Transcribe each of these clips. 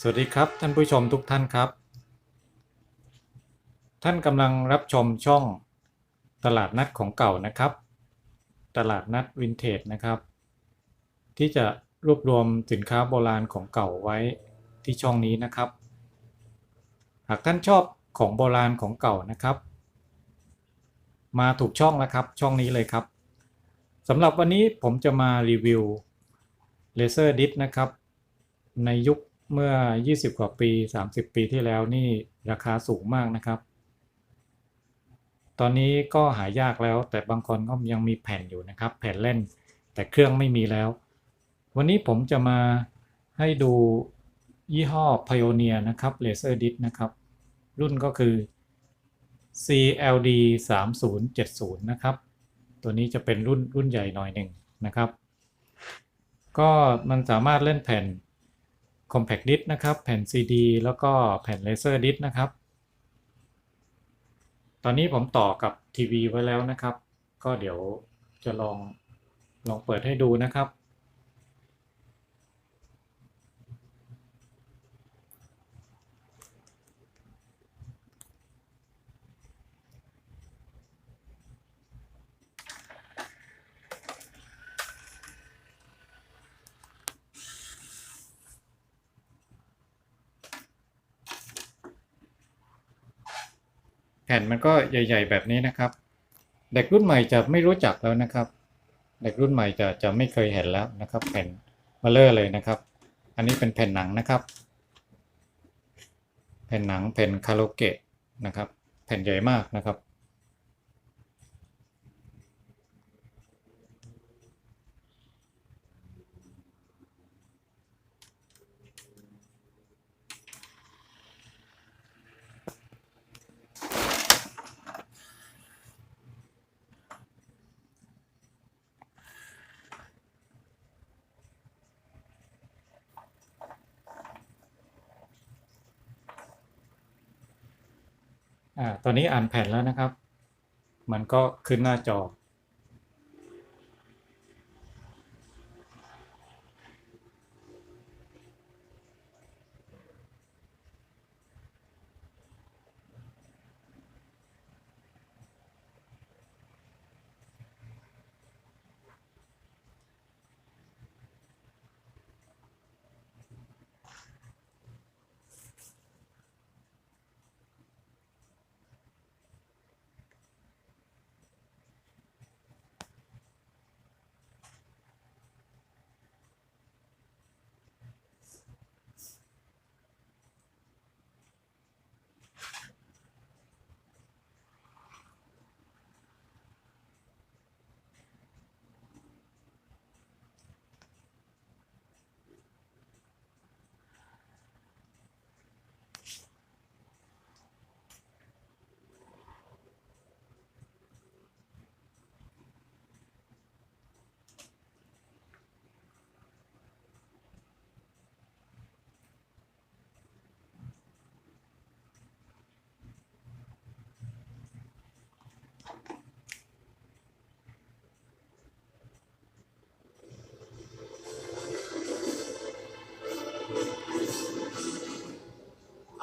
สวัสดีครับท่านผู้ชมทุกท่านครับ ท่านกำลังรับชมช่องตลาดนัดของเก่านะครับ ตลาดนัดวินเทจนะครับ ที่จะรวบรวมสินค้าโบราณของเก่าไว้ที่ช่องนี้นะครับ หากท่านชอบของโบราณของเก่านะครับ มาถูกช่องแล้วครับช่องนี้เลยครับสำหรับวันนี้ผมจะมารีวิวเลเซอร์ดิสนะครับ ในยุค เมื่อ 20 กว่าปี 30 ปีที่แล้วนี่ราคาสูงมากนะครับ ตอนนี้ก็หายากแล้ว แต่บางคนก็ยังมีแผ่นอยู่นะครับ แผ่นเล่น แต่เครื่องไม่มีแล้ว วันนี้ผมจะมาให้ดูยี่ห้อ Pioneer นะครับ Laser Disc นะครับ รุ่นก็คือ CLD 3070 นะครับ ตัวนี้จะเป็นรุ่นรุ่นใหญ่หน่อยหนึ่งนะครับ ก็มันสามารถเล่นแผ่น Compact Disc นะครับ แผ่น CD แล้วก็แผ่น Laser Disc นะครับ ตอนนี้ผมต่อกับทีวีไว้แล้วนะครับ ก็เดี๋ยวจะลองลองเปิดให้ดูนะครับ ผ่นมันก็ใหญ่ ๆ แบบนี้นะครับ เด็กรุ่นใหม่จะไม่รู้จักแล้วนะครับ เด็กรุ่นใหม่จะจะไม่เคยเห็นแล้วนะครับแผ่นมาเลอร์เลยนะครับ อันนี้เป็นแผ่นหนังนะครับ แผ่นหนังแผ่นคาโลเกะนะครับ แผ่นใหญ่มากนะครับ อ่าตอนนี้อ่านแผ่นแล้วนะครับ มันก็ขึ้นหน้าจอ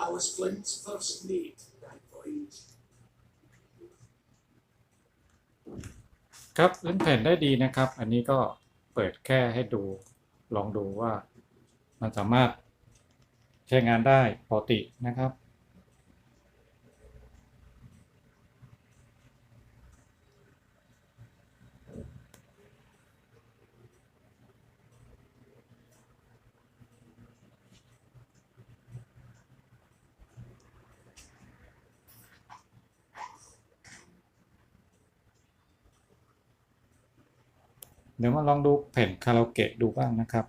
I was Flint's first mate that voyage. ครับเล่นแผ่นได้ดีนะครับ อันนี้ก็เปิดแค่ให้ดูลองดูว่ามันสามารถใช้งานได้ปกตินะครับ เดี๋ยวมาลองดูแผ่นคาราโอเกะดูบ้างนะครับ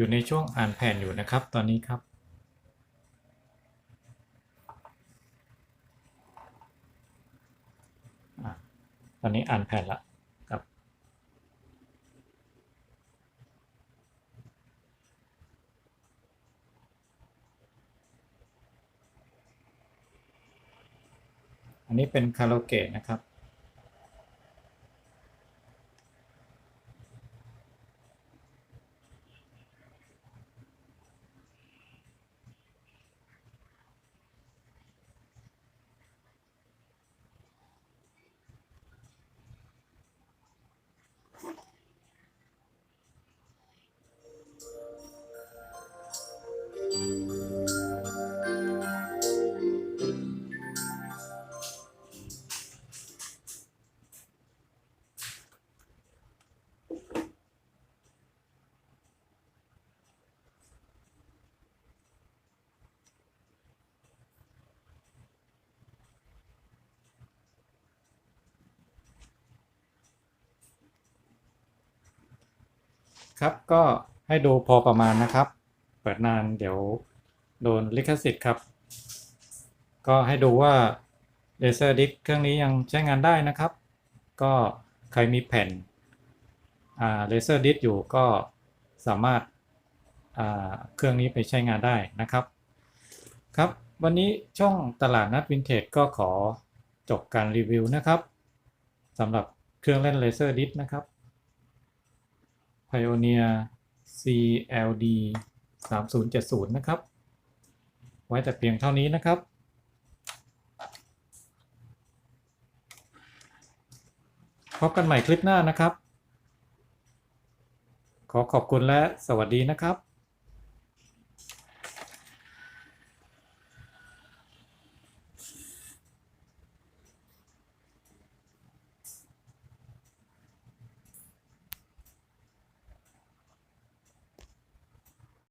อยู่ในช่วงอ่านแผ่นอยู่นะครับ ตอนนี้ครับอตอนนี้อ่านแผ่นละครับ อันนี้เป็นคาราโอเกะนะครับ ครับก็ให้ดูพอประมาณนะครับ เปิดนานเดี๋ยวโดนลิขสิทธิ์ครับ ก็ให้ดูว่าเลเซอร์ดิสเครื่องนี้ยังใช้งานได้นะครับ ก็ใครมีแผ่นเลเซอร์ดิสอยู่ก็สามารถอ่าเครื่องนี้ไปใช้งานได้นะครับ ครับวันนี้ช่องตลาดนัดวินเทจก็ขอจบการรีวิวนะครับสำหรับเครื่องเล่นเลเซอร์ดิสนะครับ Pioneer CLD 3070 นะครับ ไว้แต่เพียงเท่านี้นะครับพบกันใหม่คลิปหน้านะครับ ขอขอบคุณและสวัสดีนะครับ